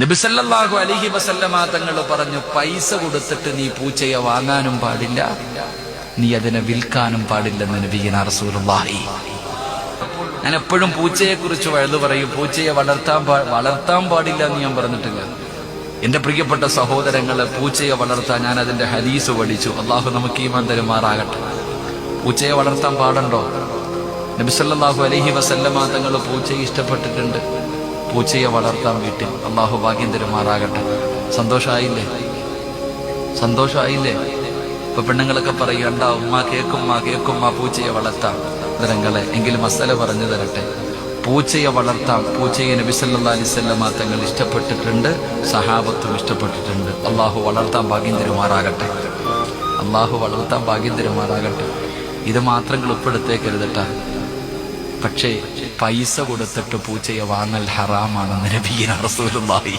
നബിസല്ലാഹു അലിഹി വസല്ലമ തങ്ങൾ പറഞ്ഞു പൈസ കൊടുത്തിട്ട് നീ പൂച്ചയെ വാങ്ങാനും പാടില്ല നീ അതിനെ വിൽക്കാനും പാടില്ലെന്ന് നബീന റസൂലുള്ളാഹി. ഞാൻ എപ്പോഴും പൂച്ചയെ കുറിച്ച് വഴുതു പറയും പൂച്ചയെ വളർത്താൻ വളർത്താൻ പാടില്ല എന്ന് ഞാൻ പറഞ്ഞിട്ടില്ല. എന്റെ പ്രിയപ്പെട്ട സഹോദരങ്ങളെ പൂച്ചയെ വളർത്താൻ ഞാൻ അതിന്റെ ഹദീസ് പഠിച്ചു. അള്ളാഹു നമുക്ക് ഈ തരുമാറാകട്ടെ. പൂച്ചയെ വളർത്താൻ പാടുണ്ടോ? നബിസല്ലാഹു അലഹി വസല്ലമ തങ്ങൾ പൂച്ചയെ ഇഷ്ടപ്പെട്ടിട്ടുണ്ട്. പൂച്ചയെ വളർത്താൻ വീട്ടിൽ അള്ളാഹു ഭാഗ്യം തരുമാറാകട്ടെ. സന്തോഷമായില്ലേ സന്തോഷമായില്ലേ ഇപ്പൊ പെണ്ണുങ്ങളൊക്കെ പറയണ്ട ഉമ്മ കേക്കുമ്മ കേക്കുമ്മ പൂച്ചയെ വളർത്താം. നിറങ്ങളെ എങ്കിലും മസല പറഞ്ഞു തരട്ടെ. പൂച്ചയെ വളർത്താം. പൂച്ചയെ നബിസല്ലാ അലിസ്വല്ലമ തങ്ങൾ ഇഷ്ടപ്പെട്ടിട്ടുണ്ട് സഹാബത്തും ഇഷ്ടപ്പെട്ടിട്ടുണ്ട്. അള്ളാഹു വളർത്താൻ ഭാഗ്യം തരുമാറാകട്ടെ. അള്ളാഹു വളർത്താൻ ഭാഗ്യം തരുമാറാകട്ടെ. ഇത് മാത്രം ഉൾപ്പെടുത്തേക്കരുതട്ടാ പക്ഷേ പൈസ കൊടുത്തിട്ട് പൂച്ചയെ വാങ്ങൽ ഹറാമാണെന്ന് നബീന റസൂലുള്ളാഹി